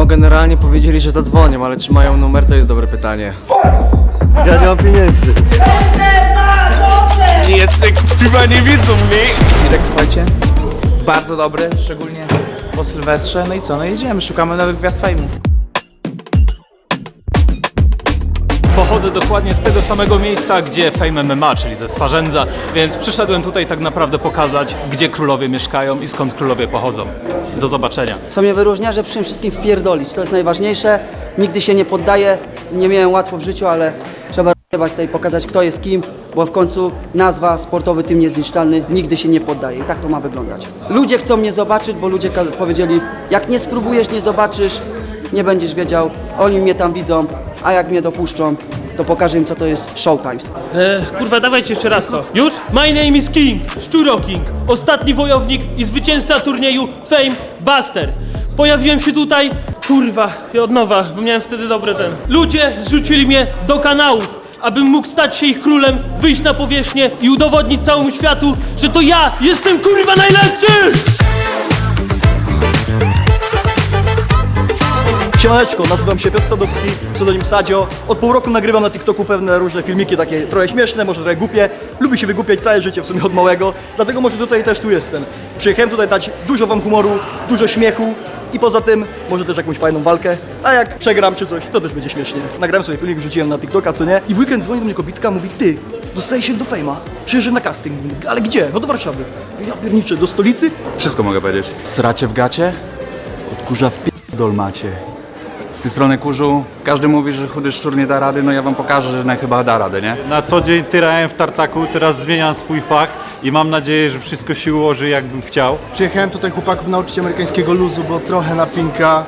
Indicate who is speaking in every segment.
Speaker 1: No generalnie powiedzieli, że zadzwonią, ale czy mają numer to jest dobre pytanie.
Speaker 2: Ja nie mam pieniędzy.
Speaker 3: Jeszcze chyba nie widzą mnie. Irek, słuchajcie, bardzo dobry, szczególnie po Sylwestrze. No i co, no jedziemy, szukamy nowych gwiazd fejmu.
Speaker 4: Pochodzę dokładnie z tego samego miejsca, gdzie Fame MMA, czyli ze Swarzędza, więc przyszedłem tutaj tak naprawdę pokazać, gdzie królowie mieszkają i skąd królowie pochodzą. Do zobaczenia.
Speaker 5: Co mnie wyróżnia, że przy tym wszystkim wpierdolić. To jest najważniejsze. Nigdy się nie poddaję. Nie miałem łatwo w życiu, ale trzeba tutaj pokazać kto jest kim, bo w końcu nazwa sportowy tym niezniszczalny nigdy się nie poddaje i tak to ma wyglądać. Ludzie chcą mnie zobaczyć, bo ludzie powiedzieli, jak nie spróbujesz, nie zobaczysz, nie będziesz wiedział. Oni mnie tam widzą, a jak mnie dopuszczą, to pokażę im co to jest Showtimes.
Speaker 6: E, kurwa, dawajcie jeszcze raz to. Już? My name is King, Szczuro King, ostatni wojownik i zwycięzca turnieju Fame Buster. Pojawiłem się tutaj, kurwa, i od nowa, bo miałem wtedy dobre ten. Ludzie zrzucili mnie do kanałów, abym mógł stać się ich królem, wyjść na powierzchnię i udowodnić całemu światu, że to ja jestem kurwa najlepszy!
Speaker 2: Siemaneczko, nazywam się Piotr Sadowski, pseudonim Sadio. Od pół roku nagrywam na TikToku pewne różne filmiki, takie trochę śmieszne, może trochę głupie. Lubię się wygłupiać całe życie w sumie od małego, dlatego może tutaj też tu jestem. Przyjechałem tutaj dać dużo wam humoru, dużo śmiechu i poza tym może też jakąś fajną walkę. A jak przegram czy coś, to też będzie śmiesznie. Nagrałem sobie filmik, wrzuciłem na TikToka, co nie? I w weekend dzwoni do mnie kobitka, mówi, ty, dostaję się do fejma, przyjeżdżę na casting. Mówi, Ale gdzie? No do Warszawy. Mówię, Ja pierniczę, do stolicy?
Speaker 7: Wszystko mogę powiedzieć. Sracie w gacie? Odkurza w macie. Z tej strony kurzu, każdy mówi, że chudy szczur nie da rady, no ja wam pokażę, że chyba da radę, nie?
Speaker 8: Na co dzień tyrałem w tartaku, teraz zmieniam swój fach i mam nadzieję, że wszystko się ułoży jakbym chciał.
Speaker 9: Przyjechałem tutaj chłopaków nauczyć amerykańskiego luzu, bo trochę napinka.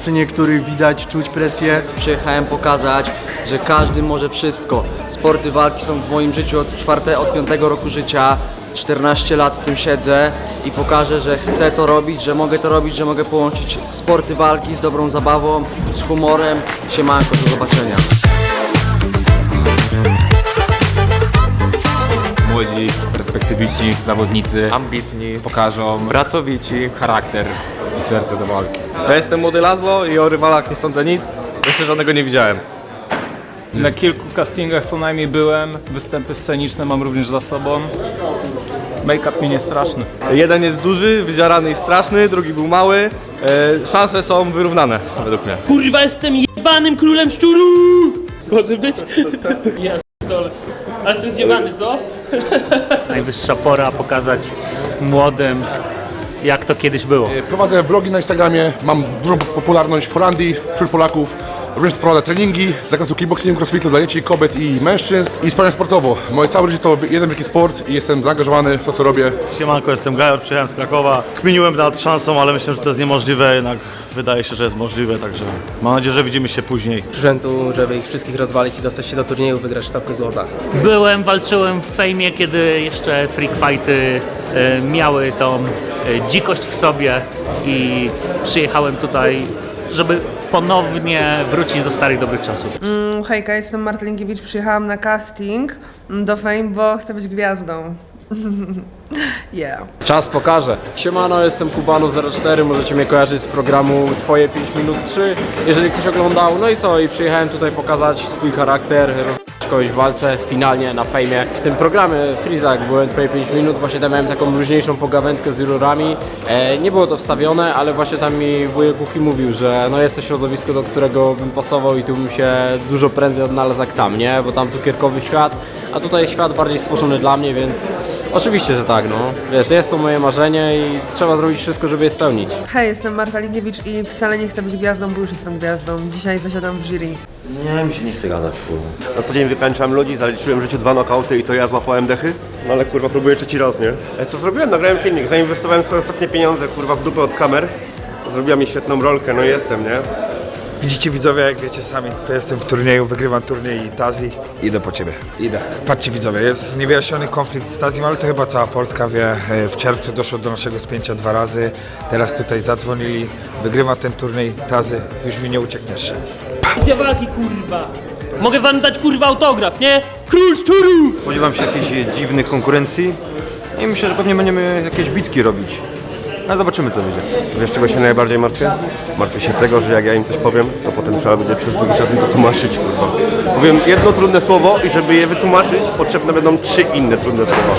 Speaker 9: Przy niektórych widać, czuć presję.
Speaker 1: Przyjechałem pokazać, że każdy może wszystko. Sporty walki są w moim życiu od czwarte, od piątego roku życia. 14 lat w tym siedzę i pokażę, że chcę to robić, że mogę to robić, że mogę połączyć sporty walki z dobrą zabawą, z humorem. Siemanko, do zobaczenia.
Speaker 10: Młodzi, perspektywiczni zawodnicy, ambitni, pokażą pracowici, charakter i serce do walki.
Speaker 3: Ja jestem młody Lazlo i o rywalach nie sądzę nic. Jeszcze żadnego nie widziałem.
Speaker 4: Na kilku castingach co najmniej byłem, występy sceniczne mam również za sobą. Make-up mi nie straszny.
Speaker 3: Jeden jest duży, wydzierany i straszny, drugi był mały. E, szanse są wyrównane, według mnie.
Speaker 6: Kurwa, jestem jebanym królem szczurów! Może być? Ja dole. Ale jestem zjebany, co?
Speaker 11: Najwyższa pora pokazać młodym, jak to kiedyś było.
Speaker 9: Prowadzę vlogi na Instagramie, mam dużą popularność w Holandii wśród Polaków. Również prowadzę treningi z zakresu kickboxingu, crossfitu dla dzieci, kobiet i mężczyzn i sprawiam sportowo. Moje całe życie to jeden wielki sport i jestem zaangażowany w to, co robię.
Speaker 8: Siemanko, jestem Gajor, przyjechałem z Krakowa. Kminiłem nad szansą, ale myślę, że to jest niemożliwe, jednak wydaje się, że jest możliwe, także mam nadzieję, że widzimy się później.
Speaker 1: Przyszedłem tu, żeby ich wszystkich rozwalić i dostać się do turnieju, wygrać stawkę złota.
Speaker 11: Byłem, walczyłem w fejmie, kiedy jeszcze freak fighty e, miały tą e, dzikość w sobie i przyjechałem tutaj, żeby ponownie wrócić do starych dobrych czasów.
Speaker 12: Mm, Hejka, jestem Marta Linkiewicz, przyjechałam na casting do Fame, bo chcę być gwiazdą. yeah.
Speaker 1: Czas pokaże. Siemano, jestem Kubanu04, możecie mnie kojarzyć z programu Twoje 5 minut 3, jeżeli ktoś oglądał. No i co, i przyjechałem tutaj pokazać swój charakter, rozpocząć kogoś w walce, finalnie na fejmie. W tym programie Freeza, jak byłem Twoje 5 minut, właśnie tam miałem taką luźniejszą pogawędkę z jurorami. E, nie było to wstawione, ale właśnie tam mi wujek Kuki mówił, że no jest to środowisko, do którego bym pasował i tu bym się dużo prędzej odnalazł jak tam, nie? Bo tam cukierkowy świat, a tutaj świat bardziej stworzony dla mnie, więc oczywiście, że tak, no. Jest, jest to moje marzenie i trzeba zrobić wszystko, żeby je spełnić.
Speaker 12: Hej, jestem Marta Linkiewicz i wcale nie chcę być gwiazdą, bo już jestem gwiazdą. Dzisiaj zasiadam w jury.
Speaker 2: Nie, mi się nie chce gadać, kurwa.
Speaker 9: Na co dzień wykańczam ludzi, zaliczyłem w życiu dwa nokauty i to ja złapałem dechy. No ale kurwa, próbuję trzeci raz, nie? E, Co zrobiłem? Nagrałem filmik, zainwestowałem swoje ostatnie pieniądze, kurwa, w dupę od kamer. Zrobiła mi świetną rolkę, no i jestem, nie?
Speaker 3: Widzicie widzowie, jak wiecie sami, to jestem w turnieju, wygrywam turniej Tazji. Idę po ciebie. Idę. Patrzcie widzowie, jest niewyjaśniony konflikt z Tazją, ale to chyba cała Polska wie. E, W czerwcu doszło do naszego spięcia dwa razy. Teraz tutaj zadzwonili. Wygrywam ten turniej Tazy. Już mi nie uciekniesz.
Speaker 6: Gdzie walki, kurwa? Mogę wam dać, kurwa, autograf, nie? Król szczurów!
Speaker 8: Spodziewam się jakiejś dziwnych konkurencji i myślę, że pewnie będziemy jakieś bitki robić.
Speaker 13: No zobaczymy co wyjdzie. Wiesz czego się najbardziej martwię? Martwię się tego, że jak ja im coś powiem, to potem trzeba będzie przez długi czas im to tłumaczyć, kurwa. Powiem jedno trudne słowo i żeby je wytłumaczyć, potrzebne będą trzy inne trudne słowa.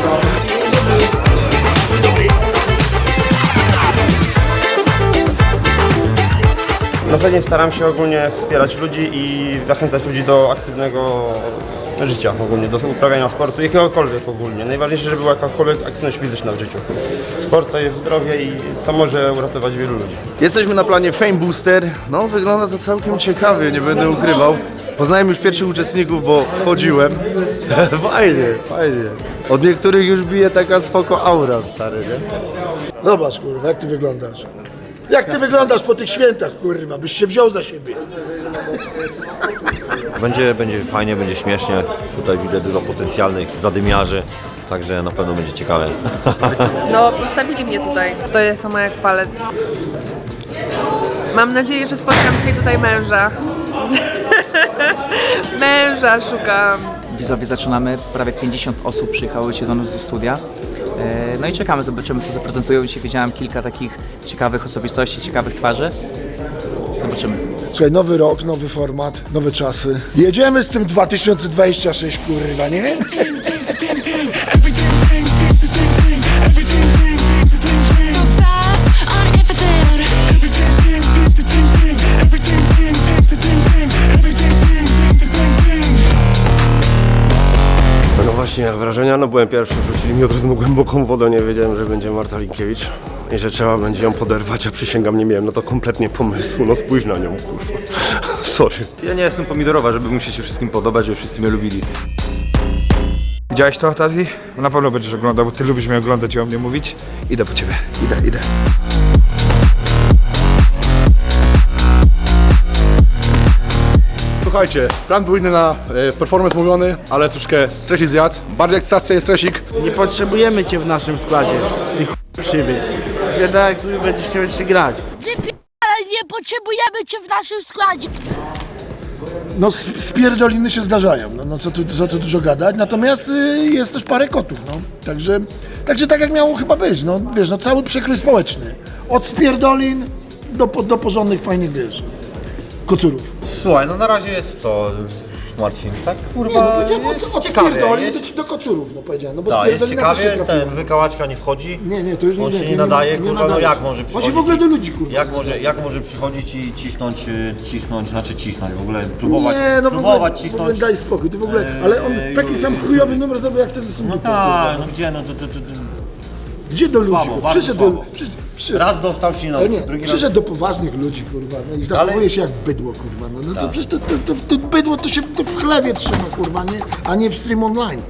Speaker 13: Na co dzień staram się ogólnie wspierać ludzi i zachęcać ludzi do aktywnego życia ogólnie, do uprawiania sportu, jakiegokolwiek ogólnie. Najważniejsze, żeby była jakakolwiek aktywność fizyczna w życiu. Sport to jest zdrowie i to może uratować wielu ludzi.
Speaker 14: Jesteśmy na planie Fame Booster. No, wygląda to całkiem ciekawie, nie będę ukrywał. Poznałem już pierwszych uczestników, bo wchodziłem. fajnie, fajnie. Od niektórych już bije taka spoko aura, stary, nie?
Speaker 15: Zobacz, kurwa, jak ty wyglądasz. Jak ty wyglądasz po tych świętach, kurwa, byś się wziął za siebie.
Speaker 13: Będzie, będzie fajnie, będzie śmiesznie. Tutaj widzę dużo potencjalnych zadymiarzy, także na pewno będzie ciekawe.
Speaker 12: No, postawili mnie tutaj. Stoję sama jak palec. Mam nadzieję, że spotkam dzisiaj tutaj męża. męża szukam.
Speaker 16: Widzowie, zaczynamy. Prawie 50 osób przyjechało się do nas do studia. E, No i czekamy, zobaczymy co zaprezentują. Dzisiaj widziałem kilka takich ciekawych osobistości, ciekawych twarzy. Zobaczymy.
Speaker 15: Słuchaj, nowy rok, nowy format, nowe czasy. Jedziemy z tym 2026, kurwa, nie?
Speaker 13: Właśnie, jak wrażenia? No byłem pierwszy, wrzucili mi od razu na głęboką wodę, nie wiedziałem, że będzie Marta Linkiewicz i że trzeba będzie ją poderwać, a przysięgam, nie miałem na to kompletnie pomysłu, no spójrz na nią, kurwa. Sorry. Ja nie jestem pomidorowa, żeby musieć się wszystkim podobać, żeby wszyscy mnie lubili.
Speaker 3: Widziałeś to, Tazi? Na pewno będziesz oglądał, bo ty lubisz mnie oglądać i o mnie mówić. Idę po ciebie. Idę, idę.
Speaker 9: Słuchajcie, plan był inny na e, performance mówiony, ale troszkę stresik zjadł. Bardziej jak stacja jest stresik.
Speaker 17: Nie potrzebujemy cię w naszym składzie, ty ch... krzywy. Wiadomo, jak tu będziesz chciał jeszcze grać.
Speaker 18: Ale nie potrzebujemy cię w naszym składzie.
Speaker 15: No sp- spierdoliny się zdarzają, no, no co, tu, co tu dużo gadać, natomiast y, jest też parę kotów, no. Także, także tak jak miało chyba być, no wiesz, no cały przekrój społeczny. Od spierdolin do, po- do porządnych, fajnych, wiesz, kocurów.
Speaker 13: Słuchaj, no na razie jest to, Marcin, tak?
Speaker 15: Nie, no powiedziałem od, od spierdolin do, do kocurów, no powiedziałem, no bo
Speaker 13: Tak, jest
Speaker 15: spierdolina też się
Speaker 13: ciekawie,
Speaker 15: trafiła.
Speaker 13: ten wykałaczka nie wchodzi.
Speaker 15: Nie, nie, to już nie-
Speaker 13: On się
Speaker 15: nie,
Speaker 13: nie nadaje, kurwa, no
Speaker 15: nadaje.
Speaker 13: jak może
Speaker 15: On
Speaker 13: przychodzić?
Speaker 15: się w ogóle do ludzi, kurwa.
Speaker 13: Jak może, jak może przychodzić i cisnąć, y, cisnąć, znaczy cisnąć, w ogóle próbować,
Speaker 15: nie, no w ogóle, w ogóle
Speaker 13: cisnąć.
Speaker 15: daj spokój, ty w ogóle, ale on
Speaker 13: Eee,
Speaker 15: taki sam chujowy numer zrobił jak wtedy są
Speaker 13: No tak, no gdzie, no to, to, to, to.
Speaker 15: Gdzie do ludzi?
Speaker 13: Słabo, bardzo
Speaker 15: przyszedł,
Speaker 13: słabo.
Speaker 15: do, przy,
Speaker 13: Raz dostał się na
Speaker 15: ale nie,
Speaker 13: drugi raz...
Speaker 15: przyszedł do poważnych ludzi, kurwa, no i zachowuje się jak bydło, kurwa, no, no to
Speaker 13: Tak.
Speaker 15: przecież to, to, to, to bydło to się w, to w chlewie trzyma, kurwa, nie, a nie w stream online.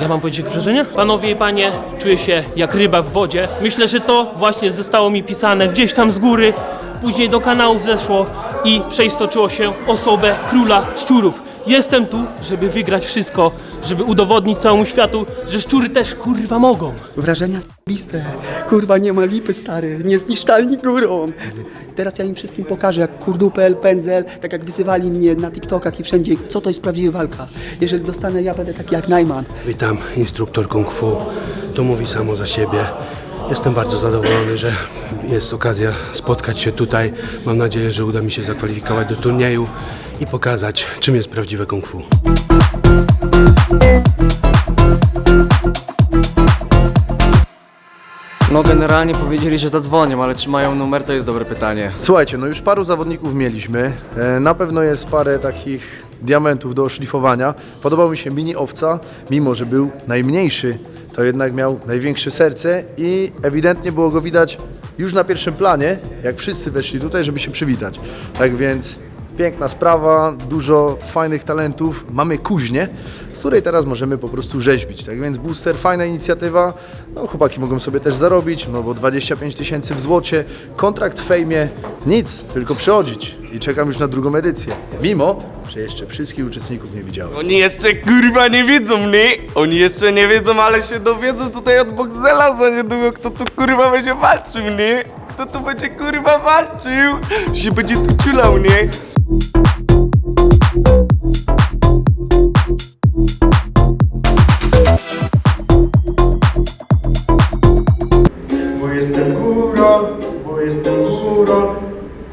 Speaker 6: Ja mam powiedzieć wrażenia? Panowie i panie, czuję się jak ryba w wodzie. Myślę, że to właśnie zostało mi pisane gdzieś tam z góry, później do kanałów zeszło i przeistoczyło się w osobę króla szczurów. Jestem tu, żeby wygrać wszystko, żeby udowodnić całemu światu, że szczury też kurwa mogą.
Speaker 5: Wrażenia liste. Kurwa, nie ma lipy, stary. Niezniszczalni górą. Teraz ja im wszystkim pokażę, jak kurdupel, pędzel, tak jak wyzywali mnie na TikTokach i wszędzie, co to jest prawdziwa walka. Jeżeli dostanę, ja będę taki jak Najman.
Speaker 19: Witam, instruktor kung fu. To mówi samo za siebie. Jestem bardzo zadowolony, że jest okazja spotkać się tutaj. Mam nadzieję, że uda mi się zakwalifikować do turnieju i pokazać, czym jest prawdziwe kung fu.
Speaker 1: No generalnie powiedzieli, że zadzwonią, ale czy mają numer to jest dobre pytanie.
Speaker 14: Słuchajcie, no już paru zawodników mieliśmy. E, Na pewno jest parę takich diamentów do oszlifowania. Podobał mi się mini owca, mimo że był najmniejszy, to jednak miał największe serce i ewidentnie było go widać już na pierwszym planie, jak wszyscy weszli tutaj, żeby się przywitać. Tak więc piękna sprawa, dużo fajnych talentów. Mamy kuźnię, z której teraz możemy po prostu rzeźbić. Tak więc booster, fajna inicjatywa. No chłopaki mogą sobie też zarobić, no bo 25 tysięcy w złocie, kontrakt w fejmie, nic, tylko przychodzić. I czekam już na drugą edycję. Mimo, że jeszcze wszystkich uczestników nie widziałem.
Speaker 1: Oni jeszcze kurwa nie wiedzą, nie? Oni jeszcze nie wiedzą, ale się dowiedzą tutaj od Boxdela za niedługo, kto tu kurwa będzie walczył, nie?
Speaker 20: to tu będzie kurwa walczył, że będzie tu ciulał, nie?
Speaker 21: Jestem górol,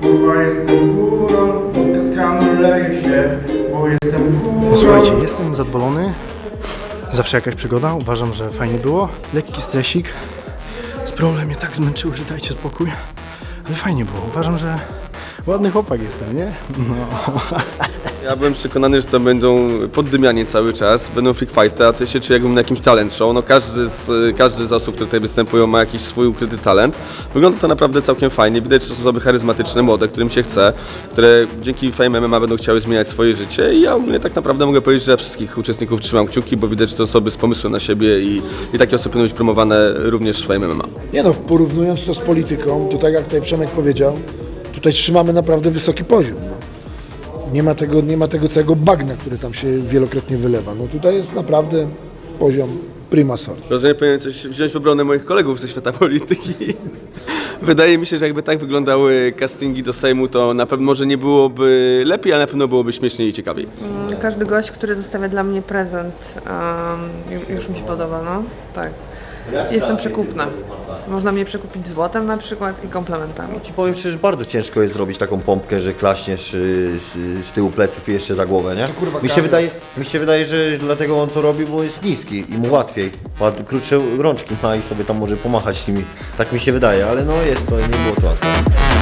Speaker 21: kurwa jestem leje się, bo jestem górol.
Speaker 22: Słuchajcie, jestem zadowolony. Zawsze jakaś przygoda, uważam, że fajnie było. Lekki stresik. Z problem mnie tak zmęczyły, że dajcie spokój. Ale fajnie było, uważam, że ładny chłopak jestem, nie? No.
Speaker 23: Ja byłem przekonany, że to będą poddymianie cały czas, będą freak fighty, a to się czuję jakbym na jakimś talent show. No każdy z, każdy z osób, które tutaj występują ma jakiś swój ukryty talent. Wygląda to naprawdę całkiem fajnie. Widać, że to są osoby charyzmatyczne, młode, którym się chce, które dzięki Fame MMA będą chciały zmieniać swoje życie i ja ogólnie tak naprawdę mogę powiedzieć, że ja wszystkich uczestników trzymam kciuki, bo widać, że to osoby z pomysłem na siebie i, i takie osoby powinny być promowane również w Fame MMA.
Speaker 15: Nie no, porównując to z polityką, to tak jak tutaj Przemek powiedział, tutaj trzymamy naprawdę wysoki poziom. No. Nie, ma tego, nie ma tego całego bagna, który tam się wielokrotnie wylewa. No tutaj jest naprawdę poziom prima sort.
Speaker 23: Rozumiem, powinien coś wziąć w obronę moich kolegów ze świata polityki. Wydaje mi się, że jakby tak wyglądały castingi do Sejmu, to na pewno może nie byłoby lepiej, ale na pewno byłoby śmieszniej i ciekawiej.
Speaker 12: Mm, Każdy gość, który zostawia dla mnie prezent, um, ju- już mi się podoba, no. Tak. Jestem przekupna. Można mnie przekupić złotem na przykład i komplementami.
Speaker 24: Ci powiem szczerze, bardzo ciężko jest zrobić taką pompkę, że klaśniesz y, z, z tyłu pleców i jeszcze za głowę, nie?
Speaker 23: kurwa
Speaker 24: Mi się, wydaje, mi się wydaje, że dlatego on to robi, bo jest niski i mu łatwiej. Ma krótsze rączki ma i sobie tam może pomachać nimi. Tak mi się wydaje, ale no jest to, nie było to łatwe.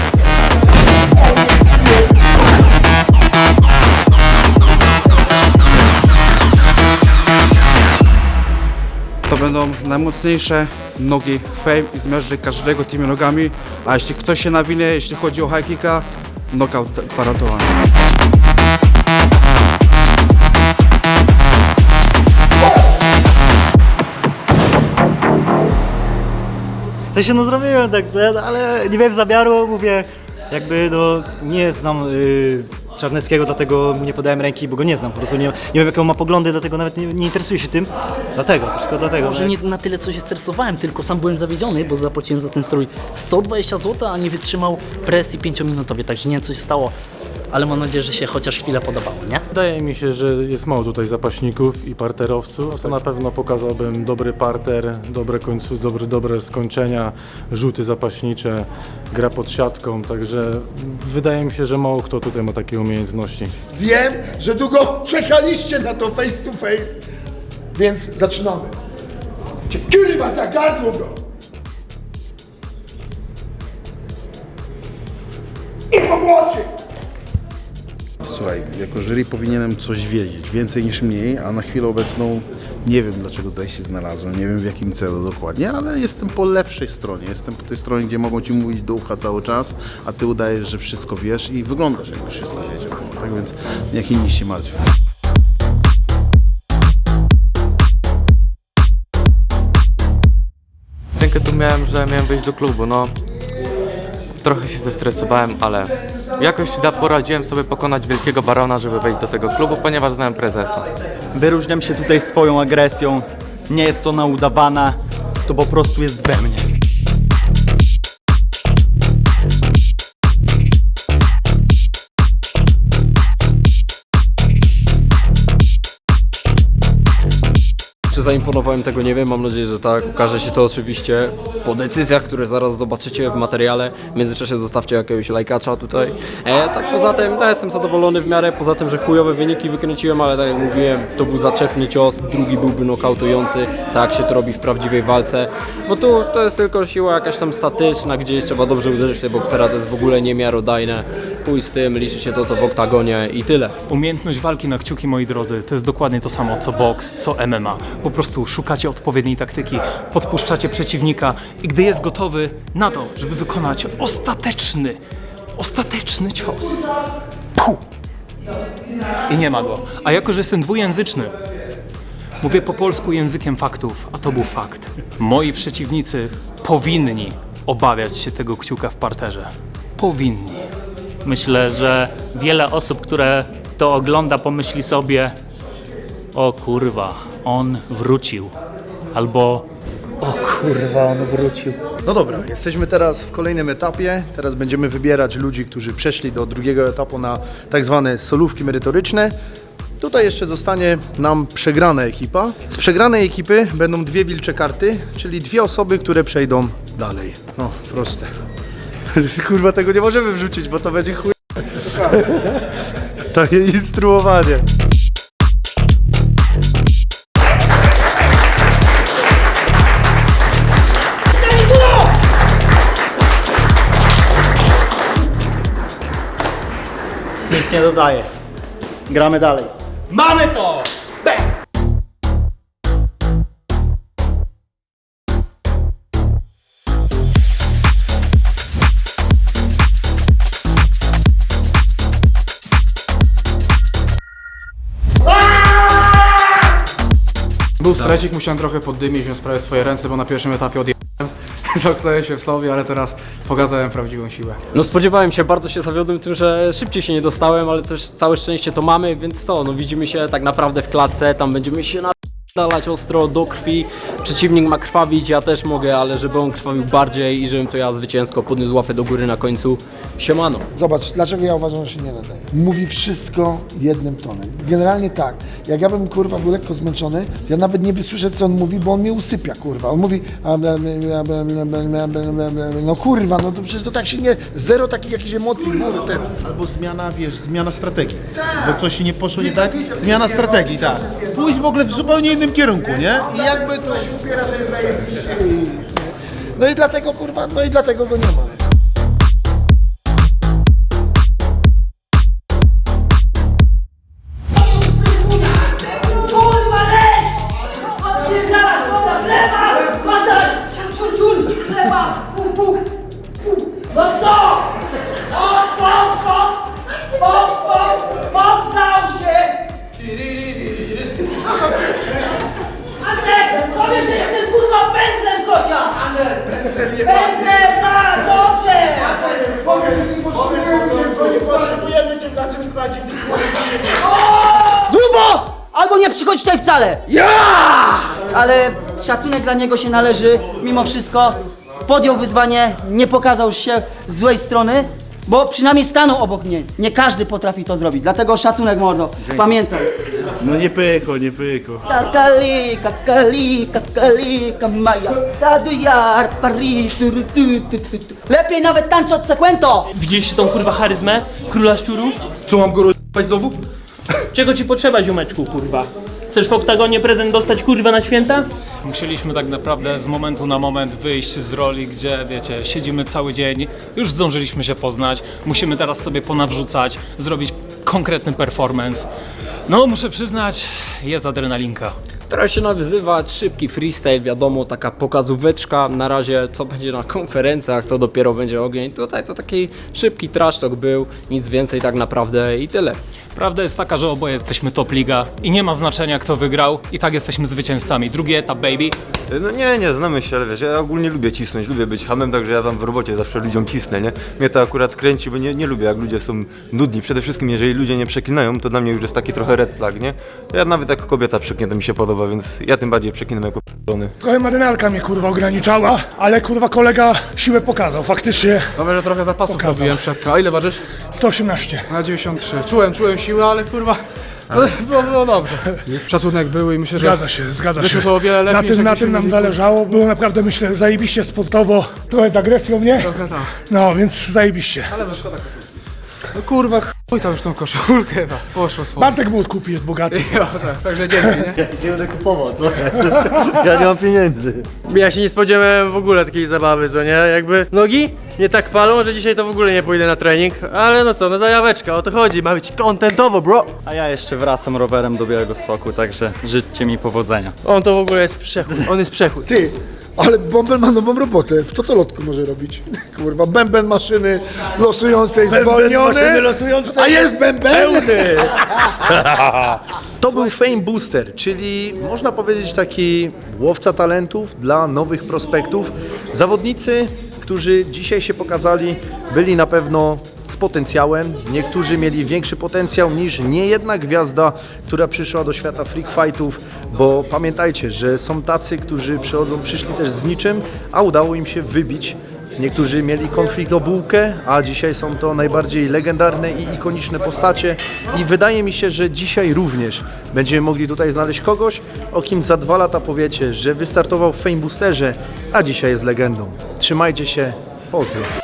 Speaker 25: To będą najmocniejsze nogi Fame i zmierzy każdego tymi nogami, a jeśli ktoś się nawinie, jeśli chodzi o high kicka, knockout gwarantowany.
Speaker 26: To się no zrobiłem tak, ale nie miałem zamiaru, mówię, jakby no nie znam y, Czarneckiego, dlatego mu nie podałem ręki, bo go nie znam, po prostu nie, nie wiem jakie on ma poglądy, dlatego nawet nie, nie interesuję się tym, dlatego, wszystko dlatego.
Speaker 11: Może nie na tyle, co się stresowałem, tylko sam byłem zawiedziony, bo zapłaciłem za ten strój 120 zł, a nie wytrzymał presji 5-minutowej, także nie wiem, co się stało, ale mam nadzieję, że się chociaż chwilę podobało, nie?
Speaker 27: Wydaje mi się, że jest mało tutaj zapaśników i parterowców. To na pewno pokazałbym dobry parter, dobre końcu, dobre, dobre skończenia, rzuty zapaśnicze, gra pod siatką, także wydaje mi się, że mało kto tutaj ma takie umiejętności.
Speaker 15: Wiem, że długo czekaliście na to face to face, więc zaczynamy. Cię kurwa za gardło go! I po młocie!
Speaker 28: Słuchaj, jako jury powinienem coś wiedzieć, więcej niż mniej, a na chwilę obecną nie wiem dlaczego tutaj się znalazłem, nie wiem w jakim celu dokładnie, ale jestem po lepszej stronie, jestem po tej stronie, gdzie mogą ci mówić do ucha cały czas, a ty udajesz, że wszystko wiesz i wyglądasz jakbyś wszystko wiedział. Tak więc niech inni się martwią.
Speaker 10: Scenkę tu miałem, że miałem wejść do klubu, no. Trochę się zestresowałem, ale jakoś da poradziłem sobie pokonać wielkiego barona, żeby wejść do tego klubu, ponieważ znałem prezesa.
Speaker 29: Wyróżniam się tutaj swoją agresją. Nie jest ona udawana, to po prostu jest we mnie.
Speaker 1: Czy zaimponowałem tego nie wiem, mam nadzieję, że tak. Ukaże się to oczywiście po decyzjach, które zaraz zobaczycie w materiale. W międzyczasie zostawcie jakiegoś lajkacza tutaj. E, tak poza tym, no, jestem zadowolony w miarę, poza tym, że chujowe wyniki wykręciłem, ale tak jak mówiłem, to był zaczepny cios, drugi byłby nokautujący, tak się to robi w prawdziwej walce. Bo tu to jest tylko siła jakaś tam statyczna, gdzieś trzeba dobrze uderzyć tej boksera, to jest w ogóle niemiarodajne. Pój z tym, liczy się to co w oktagonie i tyle.
Speaker 4: Umiejętność walki na kciuki, moi drodzy, to jest dokładnie to samo co boks, co MMA. Po prostu szukacie odpowiedniej taktyki, podpuszczacie przeciwnika i gdy jest gotowy na to, żeby wykonać ostateczny, ostateczny cios. Puh! I nie ma go. A jako, że jestem dwujęzyczny, mówię po polsku językiem faktów, a to był fakt. Moi przeciwnicy powinni obawiać się tego kciuka w parterze. Powinni.
Speaker 11: Myślę, że wiele osób, które to ogląda, pomyśli sobie: O kurwa, on wrócił. Albo O kurwa, on wrócił.
Speaker 14: No dobra, jesteśmy teraz w kolejnym etapie. Teraz będziemy wybierać ludzi, którzy przeszli do drugiego etapu na tak zwane solówki merytoryczne. Tutaj jeszcze zostanie nam przegrana ekipa. Z przegranej ekipy będą dwie wilcze karty, czyli dwie osoby, które przejdą dalej. No, proste. Kurwa, tego nie możemy wrzucić, bo to będzie chuj. To jest instruowanie.
Speaker 26: Nic nie dodaję. Gramy dalej.
Speaker 4: Mamy to!
Speaker 25: Był strecik, musiałem trochę poddymić, więc prawie swoje ręce, bo na pierwszym etapie odjechałem. Zamknąłem się w sobie, ale teraz pokazałem prawdziwą siłę.
Speaker 1: No spodziewałem się, bardzo się zawiodłem tym, że szybciej się nie dostałem, ale coś, całe szczęście to mamy, więc co, no widzimy się tak naprawdę w klatce, tam będziemy się Dalać ostro do krwi, przeciwnik ma krwawić, ja też mogę, ale żeby on krwawił bardziej i żebym to ja zwycięsko podniósł łapę do góry na końcu, siemano.
Speaker 15: Zobacz, dlaczego ja uważam, że się nie nadaje. Mówi wszystko jednym tonem. Generalnie tak, jak ja bym kurwa był lekko zmęczony, ja nawet nie wysłyszę co on mówi, bo on mnie usypia kurwa. On mówi, no kurwa, no to przecież to tak się nie, zero takich jakichś emocji, kurwa, ten.
Speaker 9: Albo zmiana, wiesz, zmiana strategii, bo coś się nie poszło nie tak, zmiana strategii, tak. Pójść w ogóle w zupełnie innym kierunku, nie?
Speaker 15: I jakby to się upiera, że jest zajebiście. No i dlatego kurwa, no i dlatego go nie ma.
Speaker 30: Pędzel, tak, dobrze!
Speaker 15: Powiedz, że nie potrzebujemy cię,
Speaker 30: potrzebujemy cię w naszym składzie!
Speaker 5: Grubo! Albo nie przychodź tutaj wcale! Ja! Ale szacunek dla niego się należy, mimo wszystko. Podjął wyzwanie, nie pokazał się z złej strony, bo przynajmniej stanął obok mnie. Nie każdy potrafi to zrobić, dlatego szacunek mordo. Pamiętaj.
Speaker 9: No nie pyko, nie pyko.
Speaker 5: Kakali, kakali, kakali, kamaja, tadujar, pari, tu, tu, tu, tu, tu. Lepiej nawet tańczy od sekwento!
Speaker 6: Widzieliście tą kurwa charyzmę? Króla szczurów?
Speaker 25: Co mam go rozpać znowu?
Speaker 6: Czego ci potrzeba, ziomeczku, kurwa? Chcesz w oktagonie prezent dostać, kurwa, na święta?
Speaker 4: Musieliśmy tak naprawdę z momentu na moment wyjść z roli, gdzie wiecie, siedzimy cały dzień, już zdążyliśmy się poznać, musimy teraz sobie ponawrzucać, zrobić konkretny performance. No, muszę przyznać, jest adrenalinka.
Speaker 1: Teraz się nawyzywać, szybki freestyle, wiadomo, taka pokazóweczka. Na razie co będzie na konferencjach, to dopiero będzie ogień. Tutaj to taki szybki trash talk był, nic więcej tak naprawdę i tyle.
Speaker 4: Prawda jest taka, że oboje jesteśmy top liga i nie ma znaczenia kto wygrał, i tak jesteśmy zwycięzcami. Drugi etap, baby.
Speaker 23: No nie, nie, znamy się, ale wiesz, ja ogólnie lubię cisnąć, lubię być hamem, także ja tam w robocie zawsze ludziom cisnę, nie? Mnie to akurat kręci, bo nie, nie lubię jak ludzie są nudni. Przede wszystkim jeżeli ludzie nie przeklinają, to dla mnie już jest taki trochę red flag, nie? Ja nawet jak kobieta przeknie, to mi się podoba, więc ja tym bardziej przeklinam jako p***ony.
Speaker 15: Trochę marynarka mnie kurwa ograniczała, ale kurwa kolega siłę pokazał, faktycznie.
Speaker 25: Dobra, że trochę zapasów
Speaker 15: Pokazał.
Speaker 25: robiłem przed. A ile ważysz?
Speaker 15: 118.
Speaker 25: Na 93. Czułem, czułem siłę, ale kurwa... No, było, było dobrze. Szacunek był i myślę, że...
Speaker 15: Zgadza się, zgadza
Speaker 25: wyszło
Speaker 15: się.
Speaker 25: to o wiele lepiej
Speaker 15: na
Speaker 25: niż
Speaker 15: tym, na
Speaker 25: jakbyśmy
Speaker 15: tym nam
Speaker 25: mieli-
Speaker 15: zależało. Było naprawdę, myślę, zajebiście sportowo. Trochę z agresją, nie?
Speaker 25: Trochę tak.
Speaker 15: No, więc zajebiście.
Speaker 25: Ale no szkoda No kurwa, chuj tam już tą koszulkę, no. Poszło słowo.
Speaker 15: Bartek But kupi, jest bogaty.
Speaker 25: Ja, tak, także dzięki, nie?
Speaker 24: Ja nic nie będę kupował, co? Ja nie mam pieniędzy.
Speaker 22: Ja się nie spodziewałem w ogóle takiej zabawy, co nie? Jakby nogi nie tak palą, że dzisiaj to w ogóle nie pójdę na trening, ale no co, no zajaweczka, o to chodzi, ma być kontentowo, bro!
Speaker 26: A ja jeszcze wracam rowerem do Białego Stoku, także życzcie mi powodzenia.
Speaker 22: On to w ogóle jest przechód, on jest przechód.
Speaker 15: Ty, ale Bąbel ma nową robotę. W totolotku może robić. Kurwa, bęben maszyny losującej
Speaker 24: Bęben
Speaker 15: zwolniony.
Speaker 24: maszyny losującej
Speaker 15: A jest bęben?
Speaker 24: pełny.
Speaker 14: To był Fame Booster, czyli można powiedzieć taki łowca talentów dla nowych prospektów. Zawodnicy, którzy dzisiaj się pokazali, byli na pewno z potencjałem. Niektórzy mieli większy potencjał niż niejedna gwiazda, która przyszła do świata freak fightów, bo pamiętajcie, że są tacy, którzy przychodzą, przyszli też z niczym, a udało im się wybić. Niektórzy mieli konflikt o bułkę, a dzisiaj są to najbardziej legendarne i ikoniczne postacie i wydaje mi się, że dzisiaj również będziemy mogli tutaj znaleźć kogoś, o kim za dwa lata powiecie, że wystartował w Fame Boosterze, a dzisiaj jest legendą. Trzymajcie się, pozdro.